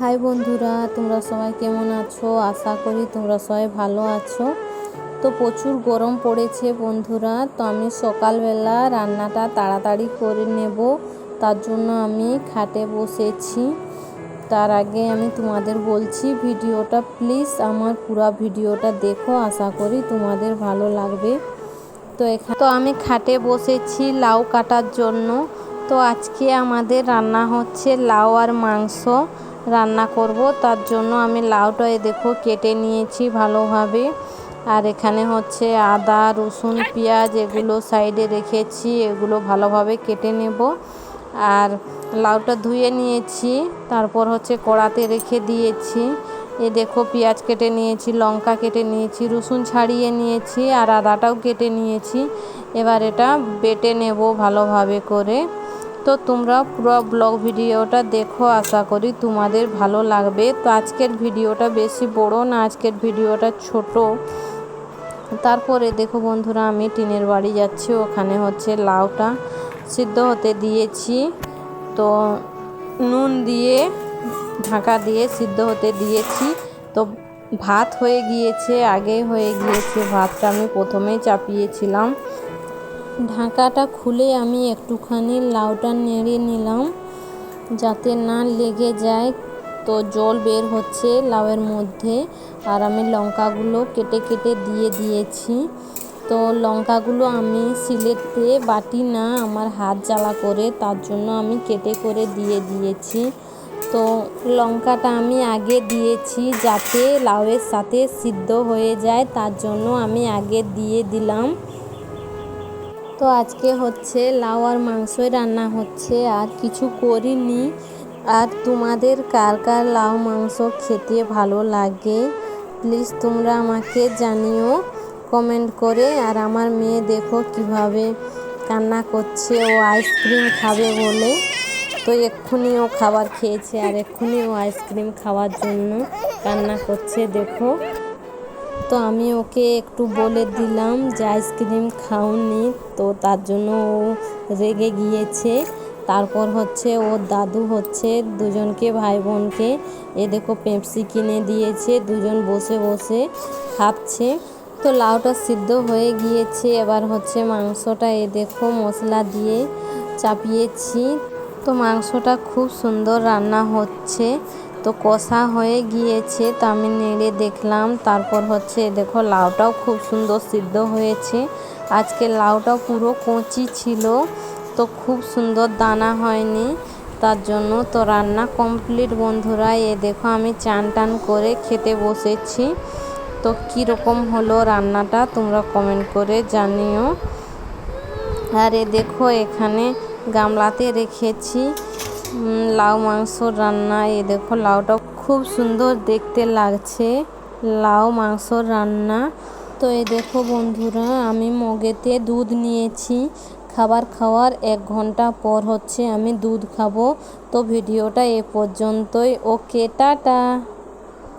High বন্ধুরা, তোমরা সবাই কেমন আছো? আশা করি তোমরা সবাই ভালো আছো। তো প্রচুর গরম পড়েছে বন্ধুরা, তো আমি সকালবেলা রান্নাটা তাড়াতাড়ি করে নেব। তার জন্য আমি খাটে বসেছি। তার আগে আমি তোমাদের বলছি, ভিডিওটা প্লিজ আমার পুরো ভিডিওটা দেখো, আশা করি তোমাদের ভালো লাগবে। তো এখানে তো আমি খাটে বসেছি লাউ কাটার জন্য। তো আজকে আমাদের রান্না হচ্ছে লাউ আর মাংস। রান্না করব, তার জন্য আমি লাউটা এ দেখো কেটে নিয়েছি ভালোভাবে। আর এখানে হচ্ছে আদা, রসুন, পেঁয়াজ এগুলো সাইডে রেখেছি, এগুলো ভালোভাবে কেটে নেব। আর লাউটা ধুয়ে নিয়েছি, তারপর হচ্ছে কড়াতে রেখে দিয়েছি। এ দেখো পেঁয়াজ কেটে নিয়েছি, লঙ্কা কেটে নিয়েছি, রসুন ছাড়িয়ে নিয়েছি, আর আদাটাও কেটে নিয়েছি। এবার এটা বেটে নেব ভালোভাবে করে। তো তোমরা পুরো ব্লগ ভিডিওটা দেখো, আশা করি তোমাদের ভালো লাগবে। তো আজকের ভিডিওটা বেশি বড় না, আজকের ভিডিওটা ছোট। তারপরে দেখো বন্ধুরা, আমি টিনের বাড়ি যাচ্ছি, ওখানে হচ্ছে লাউটা সিদ্ধ হতে দিয়েছি। তো নুন দিয়ে, ঢাকা দিয়ে সিদ্ধ হতে দিয়েছি। তো ভাত হয়ে গিয়েছে আগে হয়ে গিয়েছে ভাতটা, আমি প্রথমেই চাপিয়েছিলাম। ঢাকাটা খুলে আমি একটুখানি লাউটা নেড়ে নিলাম। যাতে না লেগে যায়, তো জল বের হচ্ছে লাউয়ের মধ্যে। আর আমি লঙ্কাগুলো কেটে কেটে দিয়ে দিয়েছি। তো লঙ্কাগুলো আমি সিলেটে বাটি না, আমার হাত জ্বালা করে, তার জন্য আমি কেটে করে দিয়ে দিয়েছি। তো লঙ্কাটা আমি আগে দিয়েছি যাতে লাউয়ের সাথে সিদ্ধ হয়ে যায়, তার জন্য আমি আগে দিয়ে দিলাম। তো আজকে হচ্ছে লাউ আর মাংসই রান্না হচ্ছে, আর কিছু করিনি। আর তোমাদের কার কার লাউ মাংস খেতে ভালো লাগে, প্লিজ তোমরা আমাকে জানিও কমেন্ট করে। আর আমার মেয়ে দেখো কীভাবে কান্না করছে, ও আইসক্রিম খাবে বলে। তো এক্ষুনি ও খাবার খেয়েছে, আর এক্ষুনি ও আইসক্রিম খাওয়ার জন্য কান্না করছে, দেখো। তো আমি ওকে একটু বলে দিলাম যে আইসক্রিম খাওনি, তো তার জন্য ও রেগে গিয়েছে। তারপর হচ্ছে ওর দাদু হচ্ছে দুজনকে ভাই বোনকে এ দেখো পেপসি কিনে দিয়েছে, দুজন বসে বসে খাচ্ছে। তো লাউটা সিদ্ধ হয়ে গিয়েছে, এবার হচ্ছে মাংসটা এ দেখো মশলা দিয়ে চাপিয়েছি। তো মাংসটা খুব সুন্দর রান্না হচ্ছে। তো কষা হয়ে গিয়েছে তো আমি নেড়ে দেখলাম। তারপর হচ্ছে দেখো লাউটাও খুব সুন্দর সিদ্ধ হয়েছে। আজকে লাউটাও পুরো কচি ছিল, তো খুব সুন্দর দানা হয়নি। তার জন্য তো রান্না কমপ্লিট। বন্ধুরা, এ দেখো আমি চান টান করে খেতে বসেছি। তো কীরকম হলো রান্নাটা তোমরা কমেন্ট করে জানিও। আর এ দেখো এখানে গামলাতে রেখেছি। লাউ মাংস রান্না এ দেখো লাউটা খুব সুন্দর দেখতে লাগছে, লাউ মাংস রান্না। তো এ দেখো বন্ধুরা, আমি মগেতে দুধ নিয়েছি, খাবার খাওয়ার এক ঘণ্টা পর হচ্ছে আমি দুধ খাব। তো ভিডিওটা এ পর্যন্তই, ওকে, টাটা।